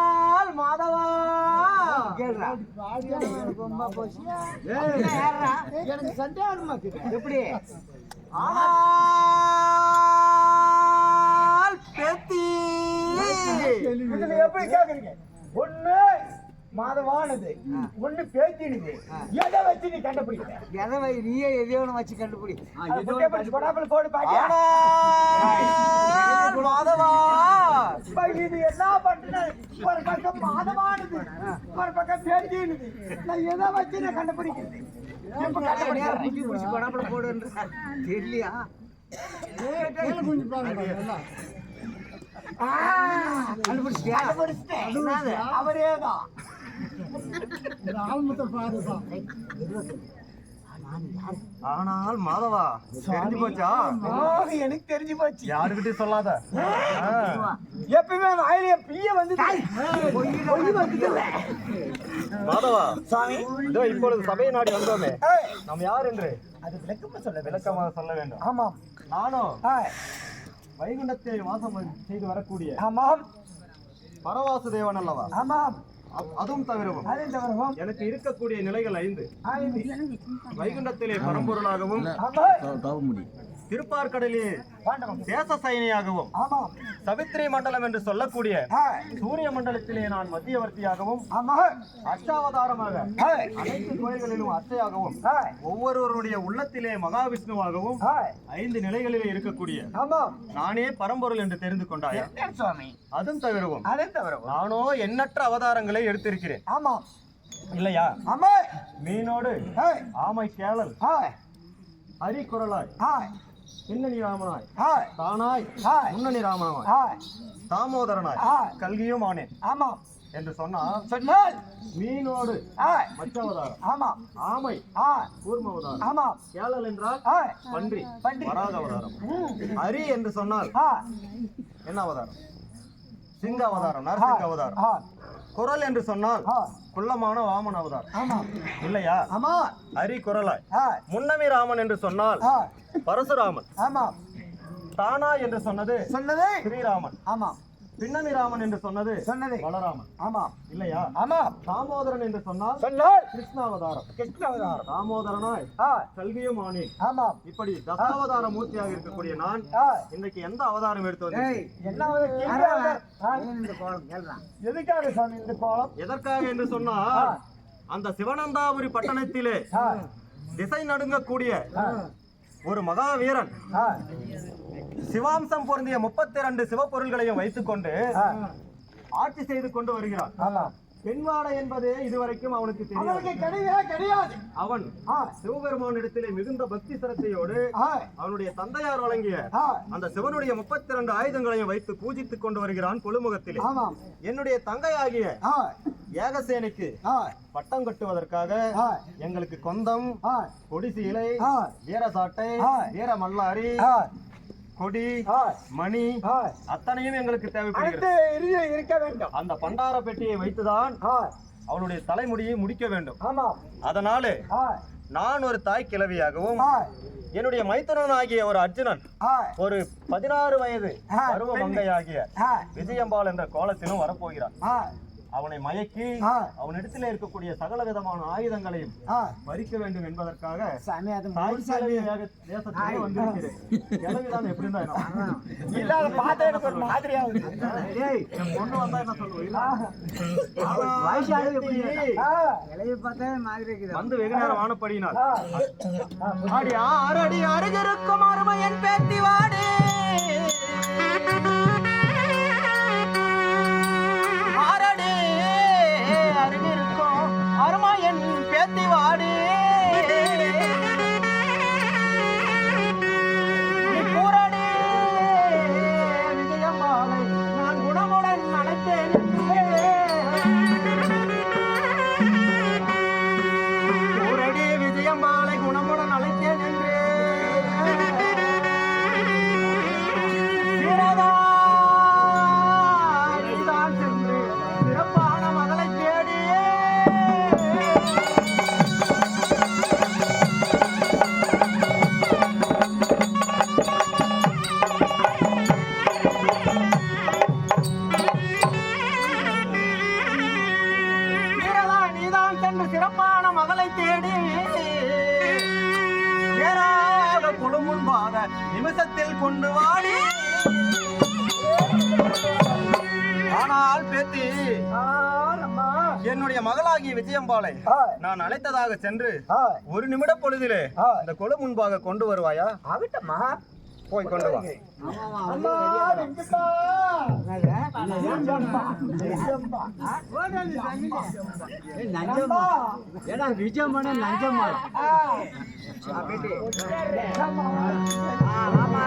ஆனால் மாதவா. எனக்கு சந்தேகமா. எப்படி? ஆனால் பேத்தி. இதுல எப்படி கேக்குறீங்க? ஒண்ணு மாதவானது ஒண்ணு பேத்தினுது எதை வச்சு நீ கண்டுபிடிக்கிற? எதை வை நீயே எதையோ ஒன்று வச்சு கண்டுபிடி. கொடாப்புல போடு பாட்டியா. மாதவா. இது என்ன பண்றது? ஒரு பக்கம் மாதவானது ஒரு பக்கம் பேத்தினுது நான் எதை வச்சு நான் கண்டுபிடிக்கிறேன். கொடாப்புல போடுன்ற? தெரியலையா? கண்டுபிடிச்சிட்டேன். அவரேதான் ஆனால் மாதவா தெரிஞ்சு போச்சா? எனக்கு தெரிஞ்சு போச்சு. யாருக்கிட்டே சொல்லாத. எப்பயுமே வாயிலே பிய வந்து மாதவா சாமி. இதோ இப்பொழுது சபையை நாடி வந்தோமே. ஏய், நாம் யார் என்று? அது விளக்கமா சொல்ல விளக்கமாக சொல்ல வேண்டும். ஆமாம் நானும் வைகுண்டத்தை வாசம் செய்து வரக்கூடிய ஆமாம். பரவாசு தேவன் அல்லவா? ஆமாம். அதுவும் தவிரவும் எனக்கு இருக்கக்கூடிய நிலைகள் ஐந்து. வைகுண்டத்திலே பரம்பொருளாகவும் திருப்பார்கடலிலே தேச சைனியாகவும் சவித்ரி மண்டலம் என்று சொல்லக்கூடிய சூரிய மண்டலத்திலே நான் மத்தியவர்த்தியாகவும் அஷ்டாவதாரமாக அனைத்து கோயில்களிலும் அர்ச்சையாகவும் ஏய், ஒவ்வொருவருடைய உள்ளத்திலே மகாவிஷ்ணுவாகவும் ஐந்து நிலைகளிலே இருக்கக்கூடிய நானே பரம்பொருள் என்று தெரிந்து கொண்டாயா? அதுவும் தவிரவும் நானோ எண்ணற்ற அவதாரங்களை எடுத்திருக்கிறேன். ஆமாம் இல்லையா? ஆமாம் மீனோடு ஆமை கேளல் ஏய், பின்னணி ராமனாய். தானாய். முன்னணி ராமனாய். தாமோதரனாய். கல்கியும் ஆனேன். ஆமாம் என்று சொன்னா சொன்னால் மீனோடு ஆமாம் ஆமை. ஏய், கூர்மவதாரம் ஆமாம் கேளல் என்றால் பன்றி. பன்றி. வராக அவதாரம் ஹரி என்று சொன்னால் என்ன அவதாரம்? சிங்க அவதாரம் நரசிங்க அவதாரம். குரல் என்று சொன்னால் குள்ளமான வாமன் அவதார். ஆமா. இல்லையா? ஆமா. அரி குரலாய் முன்னமி ராமன் என்று சொன்னால் பரசுராமன். ஆமா. தானா என்று சொன்னது சொன்னது ஸ்ரீராமன். ஆமா. பின்னமி ராமன் என்று சொன்னது சொன்னது. பலராமன். ஆமா. இல்லையா? ஆமா. தாமோதரன் என்று சொன்னால் சொன்னார் கிருஷ்ணாவதாரம். கிருஷ்ணாவதாரம். தாமோதரனாய் கல்வியும் ஆனேன் ஆமா. இப்படி தசாவதார மூர்த்தியாக இருக்கக்கூடிய நான் இன்னைக்கு எந்த அவதாரம் எடுத்து வந்தேன் எதுக்காக சாமி இந்த கோலம் எதற்காக என்று சொன்னால் அந்த சிவனந்தாபுரி பட்டணத்திலே திசை நடுங்கக்கூடிய ஒரு மகாவீரன். ஆ, சிவாம்சம் பொருந்திய முப்பத்தி ரெண்டு சிவப்பொருள்களையும் வைத்துக்கொண்டு ஆட்சி செய்து கொண்டு வருகிறான் பெண்வாடை என்பதே இதுவரைக்கும் அவனுக்கு தெரியாது. அவனுக்கு கிடையவே கிடையாது. அவன் ஆ, சிவபெருமானிடத்திலே மிகுந்த பக்தி சிரத்தையோடு அவனுடைய தந்தையார் வழங்கிய அந்த சிவனுடைய முப்பத்தி ரெண்டு ஆயுதங்களையும் வைத்து பூஜித்துக் கொண்டு வருகிறான் கொழுமுகத்திலே என்னுடைய தங்கையாகிய ஏகசேனைக்கு பட்டம் கட்டுவதற்காக எங்களுக்கு கொந்தம் கொடிசீலை வீரசாட்டை ஆ. கொடி மணி. அத்தனையும் எங்களுக்கு தேவைப்படுகிறது. இருக்க வேண்டும். அந்த பண்டார பெட்டியை வைத்துதான் ஆ, அவனுடைய தலைமுடியை முடிக்க வேண்டும். ஆமாம் அதனாலே நான் ஒரு தாய் கிழவியாகவும் என்னுடைய மைத்துனன் ஆகிய ஒரு அர்ஜுனன் ஒரு பதினாறு வயது பருவ மங்கையாகிய ஆ, விஜயம்பாள் என்ற கோலத்திலும் வரப்போகிறான். அவனை மயக்கி ஆ. அவனிடத்திலே இருக்கக்கூடிய சகல விதமான ஆயுதங்களையும் ஆ. பறிக்க வேண்டும் என்பதற்காக தேசத்திலே வந்திருக்கிறேன். எப்படி என் பொண்ணு வந்தா என்ன சொல்லுவீங்க வந்து வெகு நேரம் ஆனப்படியினால். அடி ஆறடி அருகிருக்கும் அருமையன் பேத்தி மகளை தேடி நேராக குழு முன்பாக நிமிஷத்தில் கொண்டு வாடி ஆனால் பேத்தி. என்னுடைய மகளாகிய விஜயம்பாளை நான் அழைத்ததாக சென்று ஒரு நிமிட பொழுதிலே. இந்த கொழு முன்பாக கொண்டு வருவாயா ஆகட்டும்மா. போய் கொண்டு வா. ஏடா விஜயம்மா நஞ்சம்மா. ஆமா